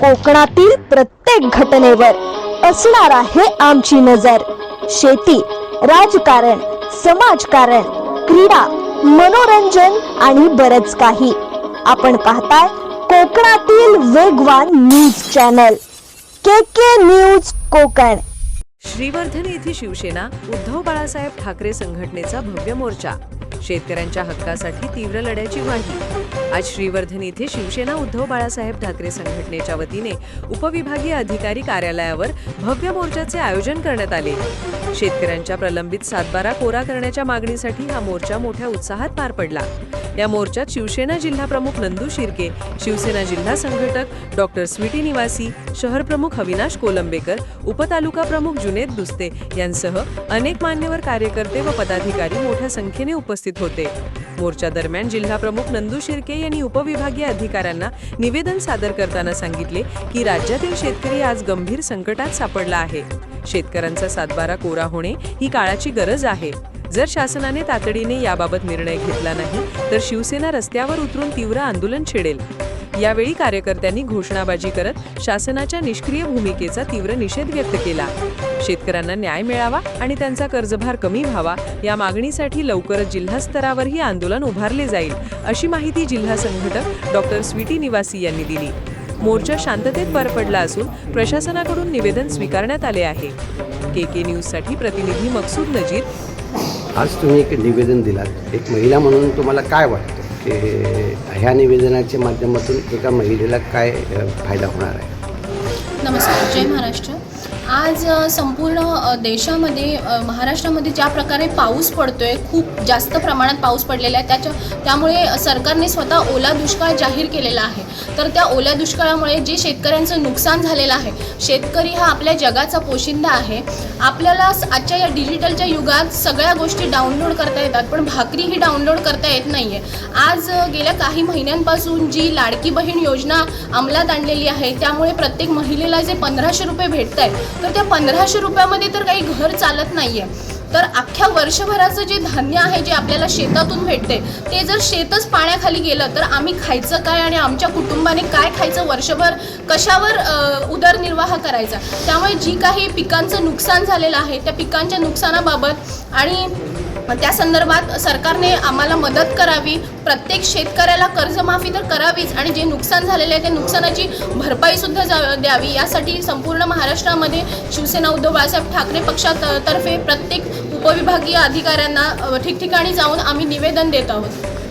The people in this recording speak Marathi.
कोकणातील प्रत्येक घटनेवर असणार आहे आमची नजर. शेती राजकारण समाजकारण क्रीडा मनोरंजन आणि बरच काही. आपण पाहताय कोकणातील वेगवान news channel. K K news Kokan. Shrivardhan येथे शिवसेना उद्धव बाळासाहेब ठाकरे संघटनेचा भव्य मोर्चा. शेतकऱ्यांच्या हक्कासाठी तीव्र लढ्याची ग्वाही. आज श्रीवर्धन येथे शिवसेना उद्धव बाळासाहेब ठाकरे संघटनेच्या वतीने उपविभागीय अधिकारी कार्यालयावर भव्य मोर्चाचे आयोजन करण्यात आले. शेतकऱ्यांच्या प्रलंबित सातबारा कोरा करण्याच्या मागणीसाठी हा मोर्चा मोठ्या उत्साहात पार पडला. या मोर्चात शिवसेना जिल्हा प्रमुख नंदू शिर्के शिवसेना जिल्हा संघटक डॉक्टर स्वीटी निवासी शहर प्रमुख अविनाश कोलंबेकर उपतालुका प्रमुख जुनेद दुस्ते यांसह अनेक मान्यवर कार्यकर्ते व पदाधिकारी मोठ्या संख्येने उपस्थित होते. मोर्चा दरम्यान जिल्हा प्रमुख नंदू शिर्के यांनी उपविभागीय अधिकाऱ्यांना निवेदन सादर करताना सांगितले की राज्यातील शेतकरी आज गंभीर संकटात सापडला आहे. शेतकऱ्यांचा सातबारा कोरा होणे ही काळाची गरज आहे. जर शासनाने तातडीने याबाबत निर्णय घेतला नाही तर शिवसेना रस्त्यावर उतरून तीव्र आंदोलन छेडेल. यावेळी कार्यकर्त्यांनी घोषणाबाजी करत शासनाच्या निष्क्रिय भूमिकेचा तीव्र निषेध व्यक्त केला. शेतकऱ्यांना न्याय मिळावा आणि त्यांचा कर्जभार कमी व्हावा या मागणीसाठी लवकरच जिल्हा स्तरावरही आंदोलन उभारले जाईल अशी माहिती जिल्हा संघटक डॉक्टर स्वीटी निवासी यांनी दिली. मोर्चा शांततेत पार पडला असून प्रशासनाकडून निवेदन स्वीकारण्यात आले आहे. के के न्यूजसाठी प्रतिनिधी मकसूद नजीर आज तुम्ही एक निवेदन दिलात. एक महिला म्हणून तुम्हाला काय वाटतं? की ह्या निवेदनाच्या माध्यमातून एका महिलेला काय फायदा होणार आहे? नमस्कार. जय महाराष्ट्र. आज संपूर्ण देशामध्ये महाराष्ट्रामध्ये ज्या प्रकारे पाऊस पडतोय खूप जास्त प्रमाणात पाऊस पडलेला आहे. त्याच्या त्यामुळे सरकारने स्वतः ओला दुष्काळ जाहीर केलेला आहे. तर त्या ओल्या दुष्काळामुळे जे शेतकऱ्यांचं नुकसान झालेलं आहे शेतकरी हा आपल्या जगाचा पोशिंदा आहे. आपल्याला आजच्या या डिजिटलच्या युगात सगळ्या गोष्टी डाउनलोड करता येतात पण भाकरी ही डाउनलोड करता येत नाही आहे आज गेल्या काही महिन्यांपासून जी लाडकी बहीण योजना अंमलात आणलेली आहे त्यामुळे प्रत्येक महिलेला जे पंधराशे रुपये भेटत आहेत तर त्या पंधराशे रुपयामध्ये तर काही घर चालत नाही आहे तर अख्ख्या वर्षभराचं जे धान्य आहे जे आपल्याला शेतातून भेटते ते जर शेतच पाण्याखाली गेलं तर आम्ही खायचं काय आणि आमच्या कुटुंबाने काय खायचं वर्षभर कशावर उदरनिर्वाह करायचा? त्यामुळे जी काही पिकांचं नुकसान झालेलं आहे त्या पिकांच्या नुकसानाबाबत आणि त्या संदर्भात सरकारने आम्हाला मदत करावी प्रत्येक शेतकऱ्याला कर्जमाफी तर करावीच आणि जे नुकसान झालेले आहे त्या नुकसानाची भरपाईसुद्धा जा द्यावी. यासाठी संपूर्ण महाराष्ट्रामध्ये शिवसेना उद्धव बाळासाहेब ठाकरे पक्षातर्फे प्रत्येक उपविभागीय अधिकाऱ्यांना ठिकठिकाणी जाऊन आम्ही निवेदन देत आहोत.